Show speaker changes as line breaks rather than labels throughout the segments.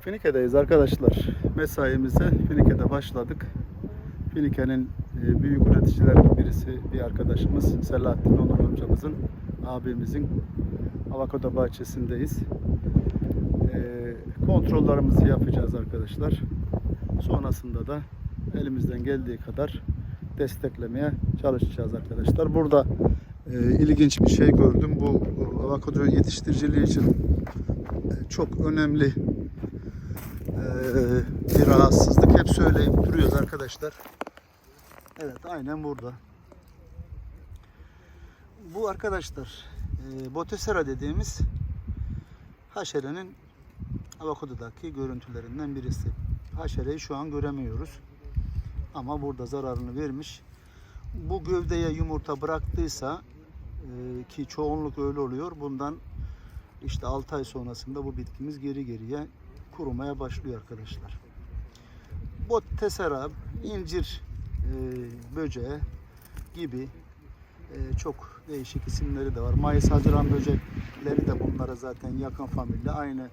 Finike'deyiz arkadaşlar. Mesaimize Finike'de başladık. Finike'nin e, büyük üreticilerinden birisi bir arkadaşımız Selahattin Onur amcamızın abimizin avokado bahçesindeyiz. E, kontrollerimizi yapacağız arkadaşlar. Sonrasında da elimizden geldiği kadar desteklemeye çalışacağız arkadaşlar. Burada e, ilginç bir şey gördüm. Bu avokado yetiştiriciliği için e, çok önemli ee, bir rahatsızlık. Hep söyleyip duruyoruz arkadaşlar. Evet aynen burada. Bu arkadaşlar e, Botesera dediğimiz haşerenin avokadodaki görüntülerinden birisi. Haşereyi şu an göremiyoruz. Ama burada zararını vermiş. Bu gövdeye yumurta bıraktıysa e, ki çoğunluk öyle oluyor. Bundan işte 6 ay sonrasında bu bitkimiz geri geriye kurumaya başlıyor arkadaşlar. Bot tesera, incir e, böceği gibi e, çok değişik isimleri de var. Mayıs Haziran böcekleri de bunlara zaten yakın familya. Aynı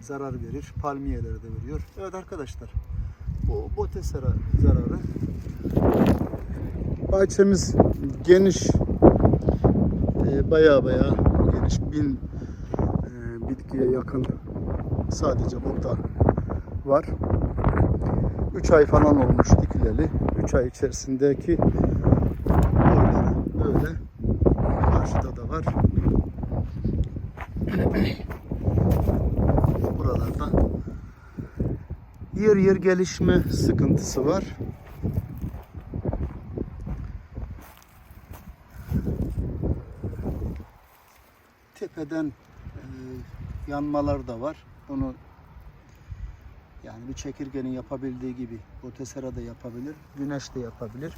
zarar verir. Palmiyeleri de veriyor. Evet arkadaşlar. Bu botesera zararı. Bahçemiz geniş. E, baya baya geniş. Bin e, bitkiye yakın sadece burada var. 3 ay falan olmuş dikileli. 3 ay içerisindeki boyları böyle. Karşıda da var. Buralarda yer yer gelişme sıkıntısı var. Tepeden e, yanmalar da var. Bunu yani bir çekirgenin yapabildiği gibi Botesera da yapabilir, güneş de yapabilir.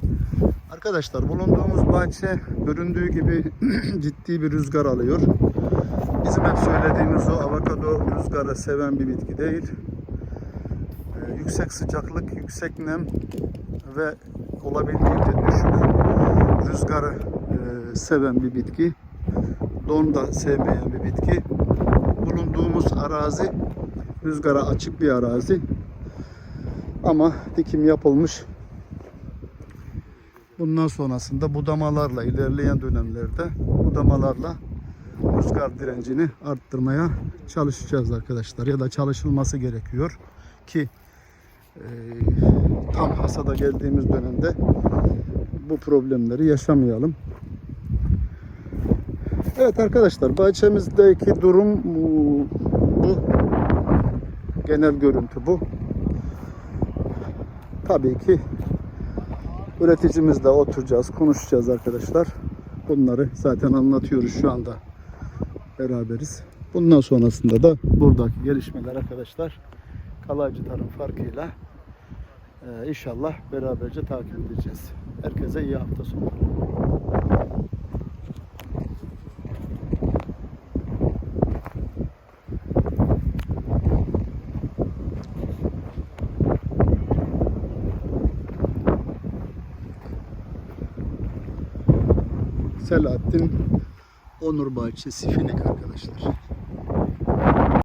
Arkadaşlar bulunduğumuz bahçe göründüğü gibi ciddi bir rüzgar alıyor. Bizim hep söylediğimiz o avokado rüzgarı seven bir bitki değil. Ee, yüksek sıcaklık, yüksek nem ve olabildiğince düşük rüzgarı e, seven bir bitki. Don da sevmeyen bir bitki bulunduğumuz arazi rüzgara açık bir arazi. Ama dikim yapılmış. Bundan sonrasında budamalarla ilerleyen dönemlerde budamalarla rüzgar direncini arttırmaya çalışacağız arkadaşlar. Ya da çalışılması gerekiyor ki e, tam hasada geldiğimiz dönemde bu problemleri yaşamayalım. Evet arkadaşlar bahçemizdeki durum bu. Genel görüntü bu. Tabii ki üreticimizle oturacağız, konuşacağız arkadaşlar. Bunları zaten anlatıyoruz şu anda. Beraberiz. Bundan sonrasında da buradaki gelişmeler arkadaşlar kalaycı tarım farkıyla e, inşallah beraberce takip edeceğiz. Herkese iyi hafta sonu. Selahattin Onur Bahçesi Finik arkadaşlar.